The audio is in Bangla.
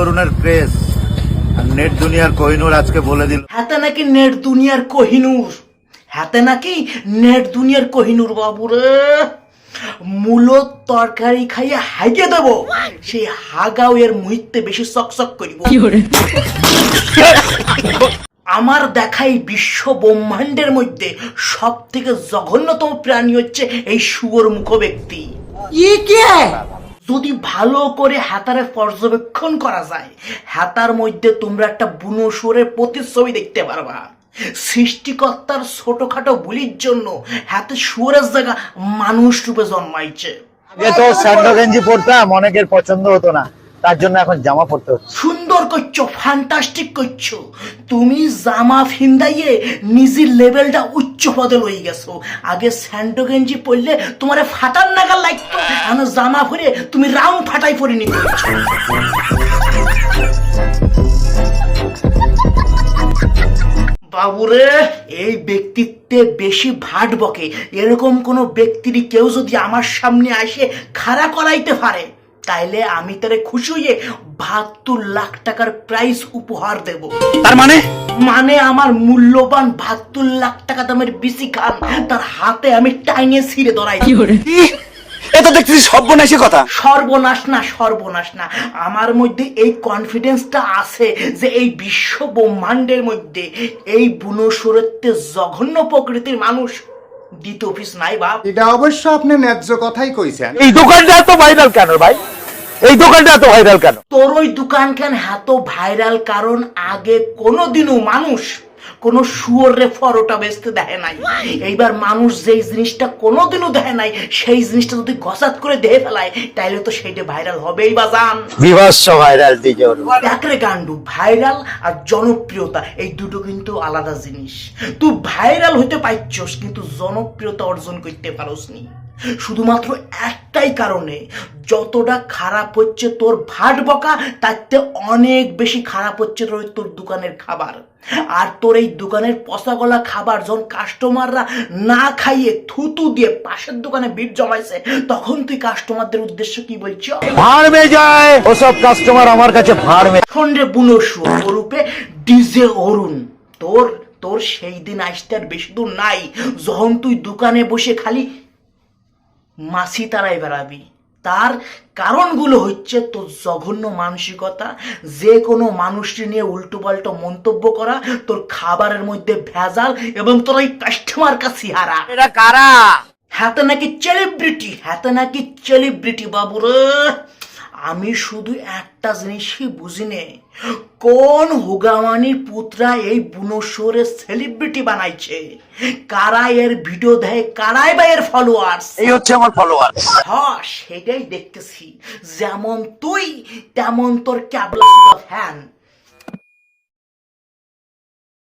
অরুণের আর নেট দুনিয়ার কোহিনুর আজকে বলে দিল। হাতে নাকি নেট দুনিয়ার কোহিনুর? হাতে নাকি নেট দুনিয়ার কোহিনুর বাবুরে মূলত তরকারি খাইয়ে হাইকে দেব। সেই হাগাও এর মুহিতে বেশি চকচক করিব। আমার দেখাই বিশ্ব ব্রহ্মাণ্ডের মধ্যে সব থেকে জঘন্যতম প্রাণী হচ্ছে এই শুয়োর মুখ ব্যক্তি যদি ভালো করে হাতারে পর্যবেক্ষণ করা যায় হাতার মধ্যে তোমরা একটা বুনো সুরের প্রতিচ্ছবি দেখতে পারবা। সৃষ্টিকর্তার ছোটখাটো বুলির জন্য হাতে সুরের জায়গা মানুষ রূপে জন্মাইছে। আগে তো স্যান্ডো গেঞ্জি পরতাম অনেকের পছন্দ হতো না। তার জন্য এখন জামা পরতে হচ্ছে। সুন্দর করছ ফ্যান্টাস্টিক করছ। তুমি জামা ফিন্দাইয়ে নিজের লেভেলটা উচ্চ লই গেছো। আগে স্যান্ডো গেঞ্জি পরলে তোমার ফাটার নাগাল লাগতো। এখন জামা পরে তুমি রাউন্ড ফাটাই পরে নিতে। বাবুরে, এই ব্যক্তিত্বে বেশি ভাট বকে। এরকম কোনো ব্যক্তির কেউ যদি আমার সামনে আসে, খাড়া করাইতে পারে, তাইলে আমি তারে খুশি হয়ে বাহাত্তর লাখ টাকার প্রাইজ উপহার দেব। তার মানে? মানে আমার মূল্যবান বাহাত্তর লাখ টাকা দামের বেশি খান তার হাতে আমি টাইনে ছিঁড়ে ধরাই। দেখতেছি সর্বনাশী কথা। সর্বনাশ না সর্বনাশ না। আমার মধ্যে এই কনফিডেন্সটা আছে যে এই বিশ্ব ব্রহ্মাণ্ডের মধ্যে এই বুনসুরত্বে জঘন্য প্রকৃতির মানুষ দ্বিতীয় অফিস নাই বাপ। এটা অবশ্য আপনি ন্যায্য কথাই কইছেন। এই দোকানটা এত ভাইরাল কেন ভাই? এই দোকানটা এত ভাইরাল কেন? তোর ওই দোকান কেন এত ভাইরাল কারণ আগে কোনোদিনও মানুষ কোন শুয়োরে ফরোটা বেচতে দেয় নাই। এইবার মানুষ যেই জিনিসটা কোনোদিনও দেয় নাই সেই জিনিসটা যদি গসাত করে দেহে ফেলায় তাইলে তো সেইটা ভাইরাল হবেই বা জান। বিভৎস ভাইরাল দেখরে গান্ডু ভাইরাল আর জনপ্রিয়তা এই দুটো কিন্তু আলাদা জিনিস। তুই ভাইরাল হইতে পারছস কিন্তু জনপ্রিয়তা অর্জন করতে পারোস নি শুধুমাত্র একটাই কারণে যতটা খারাপ হচ্ছে তোর ভাট বকা তাতে অনেক বেশি খারাপ হচ্ছে তোর তোর দোকানের খাবার। আর তোর এই দোকানের পচা গলা খাবার যখন কাস্টমাররা না খাইয়ে থুতু দিয়ে পাশের দোকানে ভিড় জমাইছে তখন তুই কাস্টমারদের উদ্দেশ্য কি বলছ? ভাড় মে যায় ওসব কাস্টমার আমার কাছে ভাড় মে সন্ডে বুনসু রূপে ডিজে অরুণ তোর তোর সেই দিন আসতে আর বেশি দূর নাই। যখন তুই দোকানে বসে খালি মাসি তারাই বেড়াবি। তার কারণগুলো হচ্ছে তোর জঘন্য মানসিকতা যে কোনো মানুষটি নিয়ে উল্টো পাল্টো মন্তব্য করা তোর খাবারের মধ্যে ভেজাল এবং তোর ওই কাস্টমার কাছে হারা এটা কারা? হাতে নাকি সেলিব্রিটি হাতে নাকি সেলিব্রিটি বাবুরে? আমি শুধু একটা জিনিসই বুঝিনি। কোন হুগামানির পুত্রা এই বুনসরে সেলিব্রিটি বানাইছে? কারা এর ভিডিও দেয়? কারাই বা এর ফলোয়ার্স এই হচ্ছে আমার ফলোয়ার হ্যাঁ সেটাই দেখতেছি। যেমন তুই তেমন তোর ক্যাবলা ফ্যান